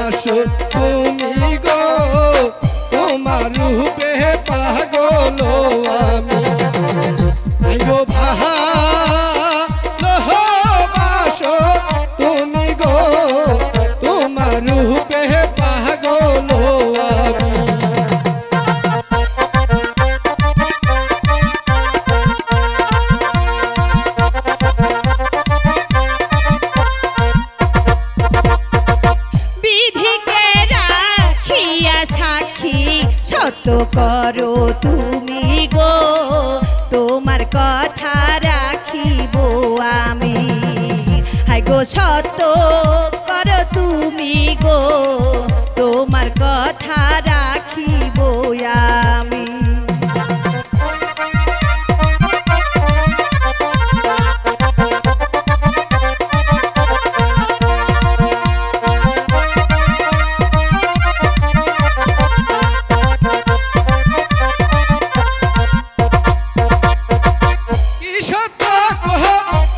Marshall, home. করো তুমি গো, তোমার কথা রাখিব আমি। হাই গো সত করো তুমি গো, তোমার কথা রাখিব আমি সত্য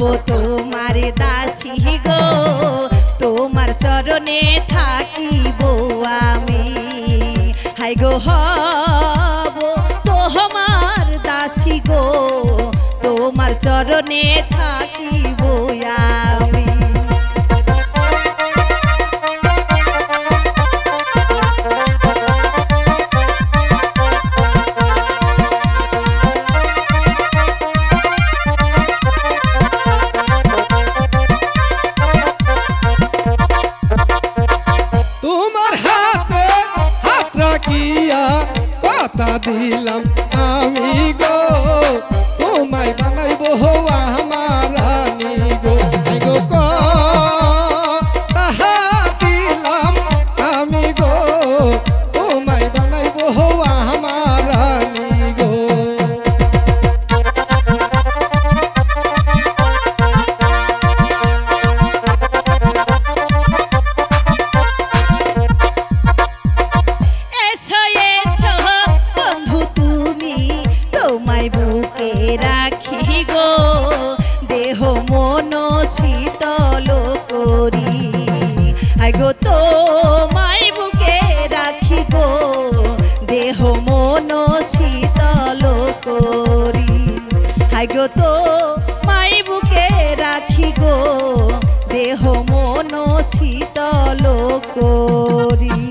হব তোমার দাসী গো। তোমার চরণে থাকিব আমি। হাই গো হব তোমার দাসী গো। তোমার চরণে থাকিব আমি। রাখিয়া কথা দিলাম আমি গো। তোমায় বানাইব আমার তোমায় বুকে রাখি গো। দেহ মন শীতল করি। গো তোমায় বুকে রাখি গো। দেহ মন শীতল করি। গো তো মাই বুকে রাখি গো। দেহ মন শীতল করি।